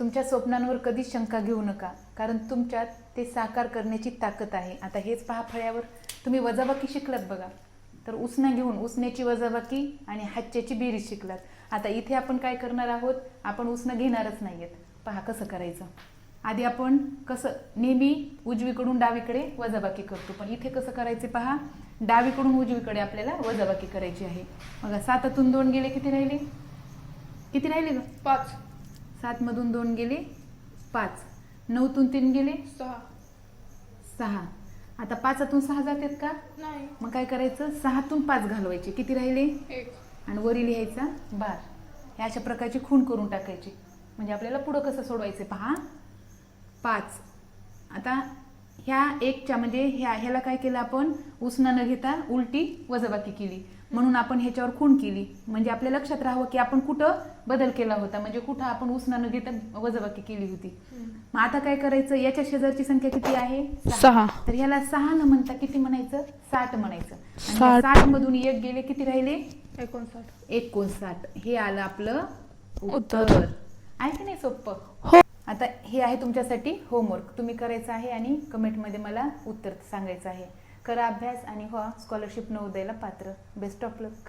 तुमच्या स्वप्नांवर कधीच शंका घेऊ नका. कारण तुमच्यात ते साकार करण्याची ताकद आहे. आता हेच पहा फळ्यावर. तुम्ही वजाबाकी शिकलात बघा. तर उसणं घेऊन उसण्याची वजाबाकी आणि हातच्याची बेरीज शिकलात. आता इथे आपण काय करणार आहोत? आपण उसणं घेणारच नाहीयेत. पहा कसं करायचं. आधी आपण कसं नेहमी उजवीकडून डावीकडे वजाबाकी करतो. पण इथे कसं करायचे पहा? डावीकडून उजवीकडे आपल्याला वजाबाकी करायची आहे. बघा सातातून दोन गेले. किती राहिले? किती राहिले ग? पाच. सात मधून दोन गेले पाच. नऊतून तीन गेले सहा. सहा. आता पाचातून सहा जातात का? नाही. मग काय करायचं? सहातून पाच घालवायचे. किती राहिले? एक. आणि वरी लिहायचा बार. ह्या अशा प्रकारची खूण करून टाकायची. म्हणजे आपल्याला पुढं कसं सोडवायचे पहा. पाच. आता ह्या एकच्या म्हणजे ह्या ह्याला काय केलं आपण? उसना न घेता उलटी वजाबाकी केली. म्हणून आपण ह्याच्यावर खूण केली. म्हणजे आपल्या लक्षात राहावं की आपण कुठं बदल केला होता. म्हणजे कुठं आपण उसना न घेता वजाबाकी केली होती. मग आता काय करायचं? याच्या शेजारची संख्या किती आहे? सहा. तर ह्याला सहा न म्हणता किती म्हणायचं? साठ म्हणायचं. साठ. साठ. मधून एक गेले किती राहिले? एकोणसाठ. एकोणसाठ. हे आलं आपलं उत्तर. उत्तर. आहे की नाही सोपं हो. आता हे आहे तुमच्यासाठी होमवर्क तुम्ही करायचं आहे आणि कमेंटमध्ये मला उत्तर सांगायचं आहे. करा अभ्यास आणि व्हा स्कॉलरशिप नवोदयला पात्र. Best of luck